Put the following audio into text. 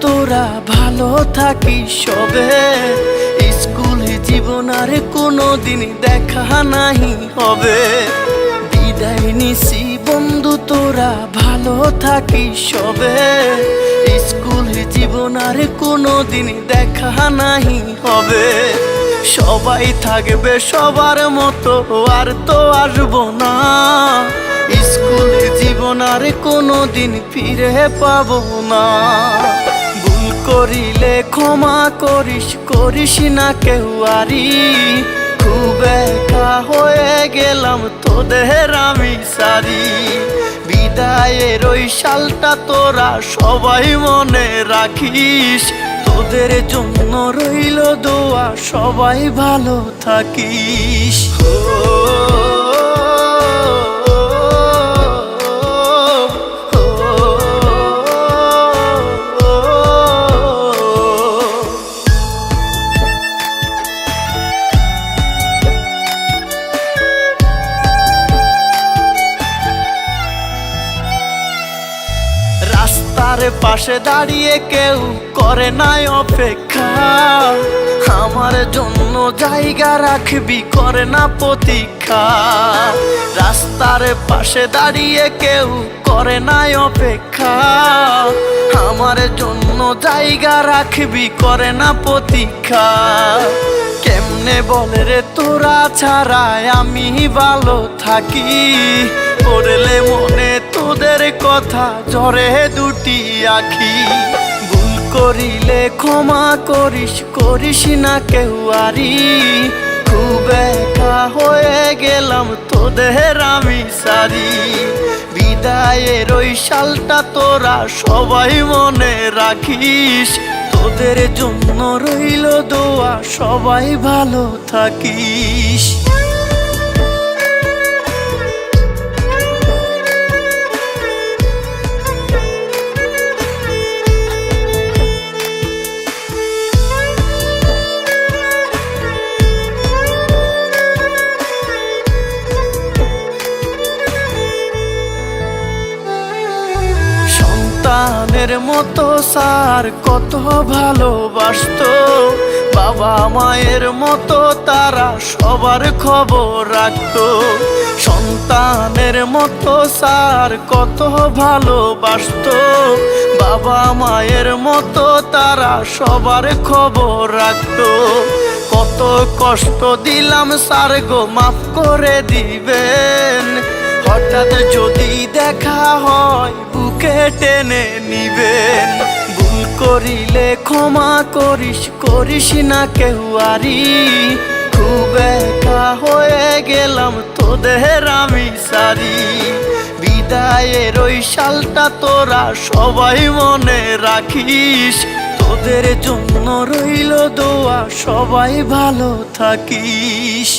তোরা ভালো থাকিস সবে। স্কুল জীবন আর কোনো দিন দেখা নাই হবে। বিদায় নিছি বন্ধু, তোরা ভালো থাকিস সবে। স্কুল জীবন আর কোনো দিন দেখা নাই হবে। সবাই থাকবে সবার মতো, আর তো আসব না। আর কোনো দিন ফিরে পাব না। ভুল করিলে ক্ষমা করিস করিস না কেউ আরি খুব একা হয়ে গেলাম তোদের আমি সারি। বিদায়ের ওই সালটা তোরা সবাই মনে রাখিস। তোদের জন্য রইল দোয়া, সবাই ভালো থাকিস। রাস্তার পাশে দাঁড়িয়ে কেউ করে নাই অপেক্ষা। আমার জন্য জায়গা রাখবি, করে না প্রতীক্ষা। রাস্তার পাশে দাঁড়িয়ে কেউ করে নাই অপেক্ষা। আমার জন্য জায়গা রাখবি, করে না প্রতীক্ষা। কেমনে বলে রে তোরা ছাড়ায় আমি ভালো থাকি? পড়লে মনে তোদের কথা জ্বরে দুটি আখি। ভুল করিলে ক্ষমা করিস করিস না কেউ আরি। খুব একা হয়ে গেলাম তোদের আমি সারি। বিদায়ের ওই সালটা তোরা সবাই মনে রাখিস। তোদের জন্য রইল দোয়া, সবাই ভালো থাকিস। সন্তানের মতো সার কত ভালোবাসতো। বাবা মায়ের মতো তারা সবার খবর রাখতো। সন্তানের মতো সার কত ভালোবাসতো। বাবা মায়ের মতো তারা সবার খবর রাখতো। কত কষ্ট দিলাম সার গো, মাফ করে দিবেন। হঠাৎ যদি দেখা হয় বুকে টেনে নিবেন। ভুল করিলে ক্ষমা করিস করিস না কেউ আরি খুব একা হয়ে গেলাম তোদের আমি সারি। বিদায়ের ওই সালটা তোরা সবাই মনে রাখিস। তোদের জন্য রইল দোয়া, সবাই ভালো থাকিস।